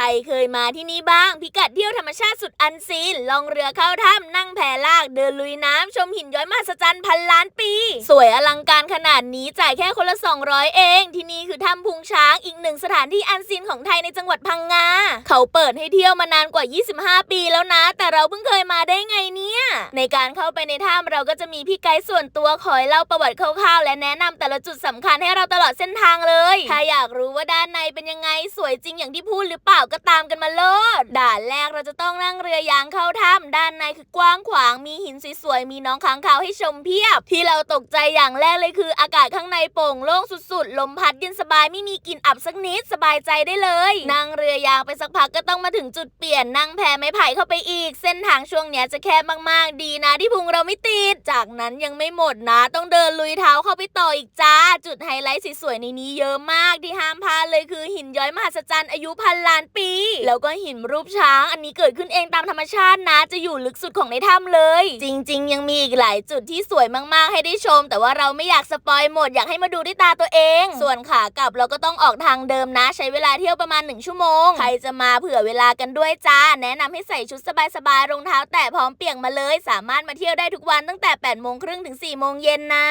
ใครเคยมาที่นี่บ้าง พิกัดเที่ยวธรรมชาติสุดอันซีน ลองเรือเข้าถ้ำนั่งแพลาก เดินลุยน้ำชมหินย้อยมหัศจรรย์พันล้านปี สวยอลังการขนาดนี้จ่ายแค่คนละ 200 เอง ที่นี่คือถ้ำพุงช้างอีกหนึ่งสถานที่อันซีนของไทยในจังหวัดพังงาเขาเปิดให้เที่ยวมานานกว่า 25 ปีแล้วนะ แต่เราเพิ่งเคยมาได้ไงเนี่ย ในการเข้าไปในถ้ำเราก็จะมีพี่ไกด์ส่วนตัวคอยเล่าประวัติคร่าวๆ และแนะนำแต่ละจุดสำคัญให้เราตลอดเส้นทางเลย ถ้าอยากรู้ว่าด้านในเป็นยังไงสวยจริงอย่างที่พูดหรือเปล่าก็ตามกันมาโลดด่านแรกเราจะต้องนั่งเรือยางเข้าถ้ำด้านในคือกว้างขวางมีหินสวยๆมีน้องค้างคาวให้ชมเพียบ ที่เราตกใจอย่างแรกเลยคือ อากาศข้างในโปร่งโล่งสุดๆลมพัดเย็นสบายไม่มีกลิ่นอับสักนิดสบายใจได้เลยนั่งเรือ ยางไปสักพักก็ต้องมาถึงจุดเปลี่ยนนั่งแพไม้ไผ่เข้าไปอีก เส้นทางช่วงเนี้ยจะแคบมากๆ ดีนะที่พุงเราไม่ติด จากนั้นยังไม่หมดนะ ต้องเดินลุยเท้าเข้าไปต่ออีกจ้า จุดไฮไลท์สวยๆในนี้เยอะมากที่ห้ามพลาด เลยคือหินย้อยมหัศจรรย์อายุพันล้านปี แล้วก็หินรูปช้าง อันนี้เกิดขึ้นเองตามธรรมชาตินะ จะอยู่ลึกสุดของในถ้ำเลย จริง ๆ ยังมีอีกหลายจุดที่สวยมากๆ ให้ได้ชม แต่ว่าเราไม่อยากสปอยหมดอยากให้มาดูด้วยตาตัวเอง ส่วนขากลับเราก็ต้องออกทางเดิมนะ ใช้เวลาเที่ยวประมาณ1ชั่วโมงใครจะมาเผื่อเวลากันด้วยจ้าแนะนำให้ใส่ชุดสบายๆรองเท้า แตะพร้อมเปียกมาเลย สามารถมาเที่ยวได้ทุกวันตั้งแต่8โมงครึ่งถึง4โมงเย็นนะ